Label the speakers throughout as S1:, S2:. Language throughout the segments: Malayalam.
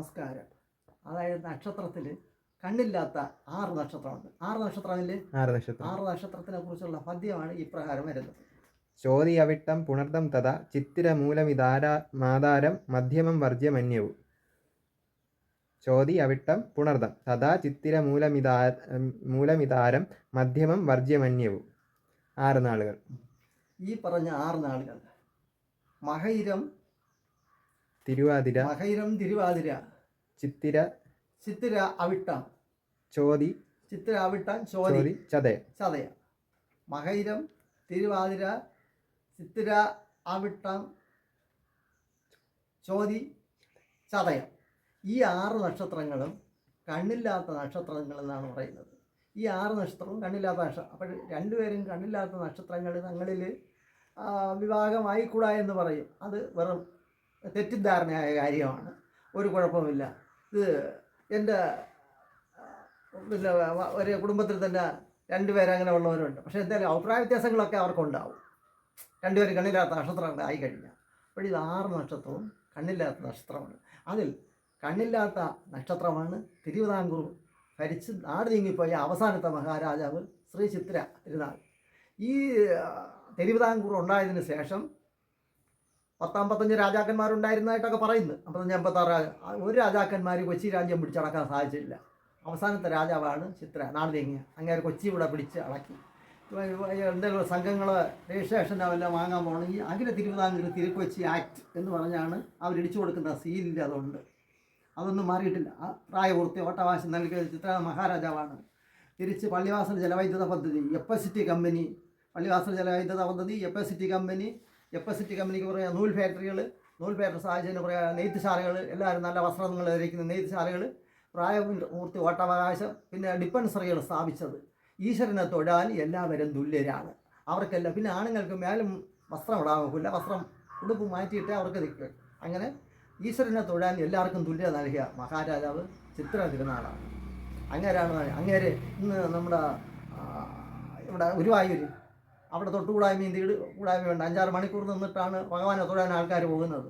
S1: നമസ്കാരം. അതായത് നക്ഷത്രത്തിൽ കണ്ണില്ലാത്ത ആറ് നക്ഷത്രമുണ്ട്. ആറ് നക്ഷത്രമില്ലേ
S2: ആറ് നക്ഷത്രം.
S1: ആറ് നക്ഷത്രത്തിനെ കുറിച്ചുള്ള പദ്യമാണ് ഇപ്രകാരം വരുന്നത്.
S2: ചോതി അവിട്ടം പുണർദം തഥ ചിത്തിര മൂലമിതാര മാതാരം മധ്യമം വർജ്യമന്യവും. ചോതി അവിട്ടം പുണർദം തഥാ ചിത്തിര മൂലമിതാ മൂലമിതാരം മധ്യമം വർജ്യമന്യവും. ആറ് നാളുകൾ.
S1: ഈ പറഞ്ഞ ആറ് നാളുകൾ. മഹൈരം
S2: തിരുവാതിര
S1: മഹൈരം തിരുവാതിര.
S2: ചിത്തിര
S1: ചിത്തിര അവിട്ടം.
S2: ചോതി
S1: ചിത്തിര അവിട്ടം ചോതി.
S2: ചതയ.
S1: ചതയ. മഹൈരം തിരുവാതിര ചിത്തിര അവിട്ടം ചോതി ചതയം. ഈ ആറ് നക്ഷത്രങ്ങളും കണ്ണില്ലാത്ത നക്ഷത്രങ്ങൾ എന്നാണ് പറയുന്നത്. ഈ ആറ് നക്ഷത്രവും കണ്ണില്ലാത്ത നക്ഷത്രം അപ്പോൾ രണ്ടുപേരും കണ്ണില്ലാത്ത നക്ഷത്രങ്ങൾ തങ്ങളിൽ വിവാഹമായിക്കൂടാ എന്ന് പറയും. അത് വെറും തെറ്റിദ്ധാരണയായ കാര്യമാണ്. ഒരു കുഴപ്പമില്ല ഇത് എന്റെ പിന്നെ ഒരു കുടുംബത്തിൽ തന്നെ രണ്ടുപേരും അങ്ങനെ ഉള്ളവരുണ്ട്. പക്ഷേ എന്തായാലും അഭിപ്രായ വ്യത്യാസങ്ങളൊക്കെ അവർക്കുണ്ടാവും. രണ്ടുപേരും കണ്ണില്ലാത്ത നക്ഷത്രങ്ങൾ ആയി കഴിഞ്ഞാൽ. അപ്പോൾ ഇത് ആറ് നക്ഷത്രവും കണ്ണില്ലാത്ത നക്ഷത്രമാണ്. അതിൽ കണ്ണില്ലാത്ത നക്ഷത്രമാണ് തിരുവിതാംകൂർ ഭരിച്ച് നാട് നീങ്ങിപ്പോയ അവസാനത്തെ മഹാരാജാവ് ശ്രീ ചിത്ര തിരുനാൾ. ഈ തിരുവിതാംകൂർ ഉണ്ടായതിന് ശേഷം പത്തമ്പത്തഞ്ച് രാജാക്കന്മാരുണ്ടായിരുന്നതായിട്ടൊക്കെ പറയുന്നു. അമ്പത്തഞ്ച് അമ്പത്താറ് രാജ ഒരു രാജാക്കന്മാർ കൊച്ചി രാജ്യം പിടിച്ചടക്കാൻ സാധിച്ചില്ല അവസാനത്തെ രാജാവാണ് ചിത്ര നീങ്ങിയ അങ്ങനെ കൊച്ചി ഇവിടെ പിടിച്ച് അടക്കി. എന്തെങ്കിലും സംഘങ്ങൾ രജിസ്ട്രേഷനോ എല്ലാം വാങ്ങാൻ പോകണമെങ്കിൽ അഖില തിരുവിതാംകൂർ തിരുക്കൊച്ചി ആക്ട് എന്ന് പറഞ്ഞാണ് അവർ ഇടിച്ചു കൊടുക്കുന്ന സീലിന്റെ അതുകൊണ്ട് അതൊന്നും മാറിയിട്ടില്ല. ആ പ്രായപൂർത്തി ഓട്ടവാശി നൽകിയ ചിത്ര മഹാരാജാവാണ്. തിരിച്ച് പള്ളിവാസൽ ജലവൈദ്യുത പദ്ധതി എപ്പസിറ്റി കമ്പനി പള്ളിവാസൽ ജലവൈദ്യുത പദ്ധതി എപ്പസിറ്റി കമ്പനി എപ്പസിറ്റി കമ്പനിക്ക് കുറേ നൂൽ ഫാക്ടറികൾ നൂൽ ഫാക്ടറി സാഹചര്യം കുറേ നെയ്ത്തുശാലകൾ എല്ലാവരും നല്ല വസ്ത്രങ്ങൾ ധരിക്കുന്ന നെയ്ത്ത് ശാലകൾ പ്രായപൂർത്തി ഓട്ടവകാശം പിന്നെ ഡിപ്പൻസറികൾ സ്ഥാപിച്ചത്. ഈശ്വരനെ തൊഴാൻ എല്ലാവരും തുല്യരാണ്. അവർക്കെല്ലാം പിന്നെ ആണുങ്ങൾക്ക് മേലും വസ്ത്രം ഇടാൻ ഒക്കില്ല വസ്ത്രം ഉടുപ്പ് മാറ്റിയിട്ട് അവർക്ക് നിൽക്കും അങ്ങനെ ഈശ്വരനെ തൊഴാൻ എല്ലാവർക്കും തുല്യത നൽകിയ മഹാരാജാവ് ചിത്ര തിരുനാളാണ്. അങ്ങേരാണ് അങ്ങേര് ഇന്ന് നമ്മുടെ ഇവിടെ ഗുരുവായൂർ അവിടെ തൊട്ട് കൂടായ്മയും തീട് കൂടായ്മ വേണ്ട. അഞ്ചാറ് മണിക്കൂർ നിന്നിട്ടാണ് ഭഗവാനെ തൊഴാൻ ആൾക്കാർ പോകുന്നത്.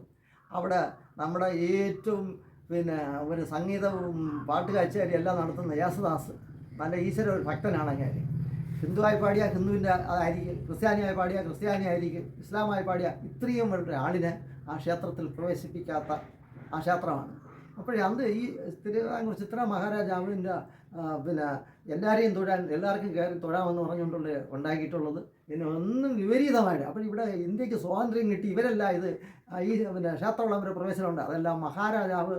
S1: അവിടെ നമ്മുടെ ഏറ്റവും പിന്നെ ഒരു സംഗീതവും പാട്ട് കച്ചേരി എല്ലാം നടത്തുന്ന യേശുദാസ് നല്ല ഈശ്വര ഒരു ഭക്തനാണ് അങ്ങേര്. ഹിന്ദുവായി പാടിയാൽ ഹിന്ദുവിന്റെ അതായിരിക്കും. ക്രിസ്ത്യാനിയായി പാടിയാൽ ക്രിസ്ത്യാനി ആയിരിക്കും ഇസ്ലാമായി പാടിയാൽ ഇത്രയും വലിയ ആളിനെ ആ ക്ഷേത്രത്തിൽ പ്രവേശിപ്പിക്കാത്ത ആ ക്ഷേത്രമാണ്. അപ്പോഴേ അന്ന് ഈ തിരുവിതാംകൂർ ചിത്ര മഹാരാജാവിന്റെ പിന്നെ എല്ലാവരെയും തൊഴാൻ എല്ലാവർക്കും കയറി തൊഴാമെന്ന് പറഞ്ഞുകൊണ്ടുള്ള ഉണ്ടാക്കിയിട്ടുള്ളത് പിന്നെ ഒന്നും വിപരീതമായിട്ട്. അപ്പോൾ ഇവിടെ ഇന്ത്യയ്ക്ക് സ്വാതന്ത്ര്യം കിട്ടി. ഇവരല്ല ഇത് ഈ പിന്നെ ക്ഷേത്രമുള്ളവരുടെ പ്രവേശനമുണ്ട്. അതെല്ലാം മഹാരാജാവ്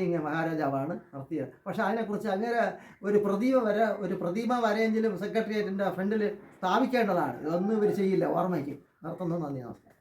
S1: നീങ്ങിയ മഹാരാജാവാണ് നടത്തിയത്. പക്ഷേ അതിനെക്കുറിച്ച് അങ്ങനെ ഒരു പ്രതിമ വരെ ഒരു പ്രതിമ വരെയെങ്കിലും സെക്രട്ടേറിയറ്റിന്റെ ഫ്രണ്ടിൽ സ്ഥാപിക്കേണ്ടതാണ്. ഇതൊന്നും ഇവർ ചെയ്യില്ല ഓർമ്മയ്ക്ക്. നടത്തുന്നത് നന്ദി നമസ്കാരം.